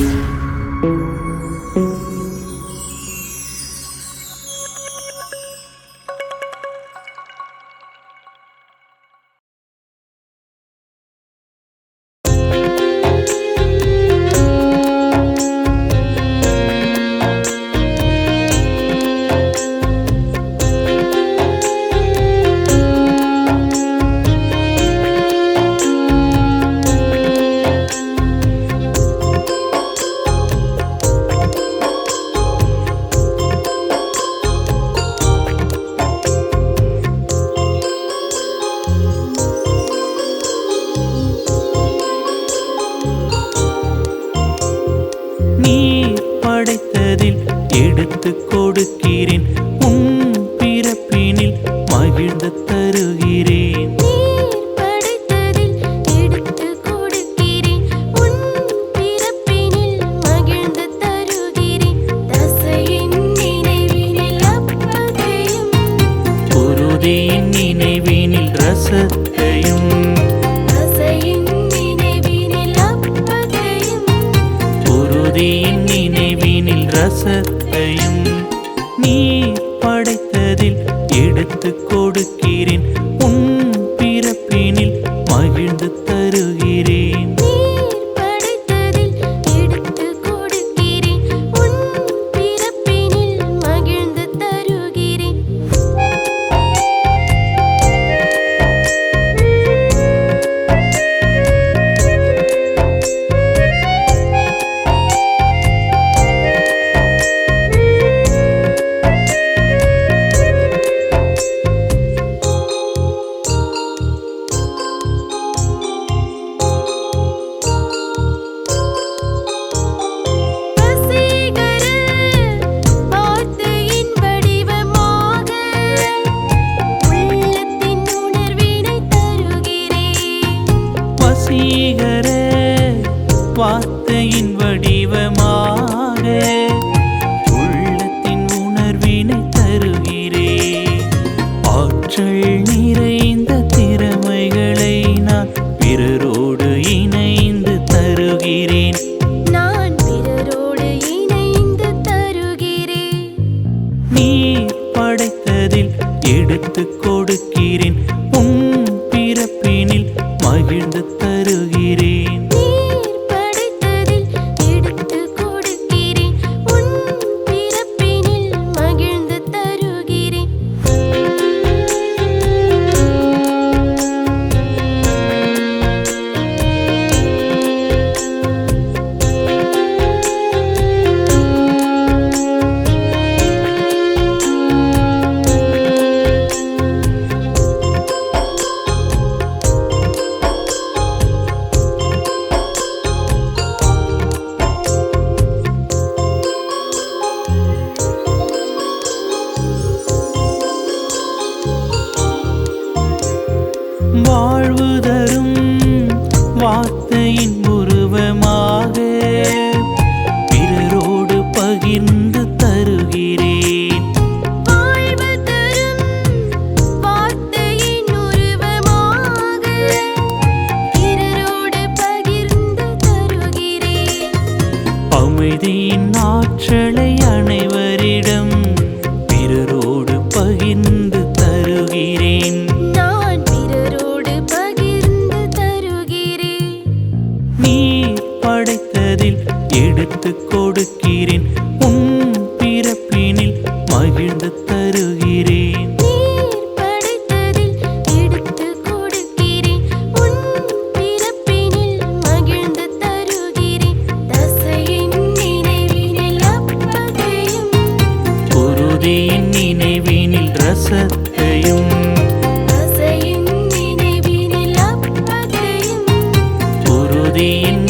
Música நீ படைத்ததில் எடுத்து கொடுக்கிறேன். உன் பிறப்பினில் மகிழ்ந்து தருகிறேன். பாசத்தையும் நீ படைத்ததில் எடுத்து கொடுக்கிறேன். மனதில் எடுத்து கொடுக்கிறேன். உன் வாழ்வுதல் எடுத்து கொடுக்கிறேன். உன் பிறப்பினில் மகிழ்ந்து தருகிறேன். நினைவினில் ரசத்தையும் உறுதியின்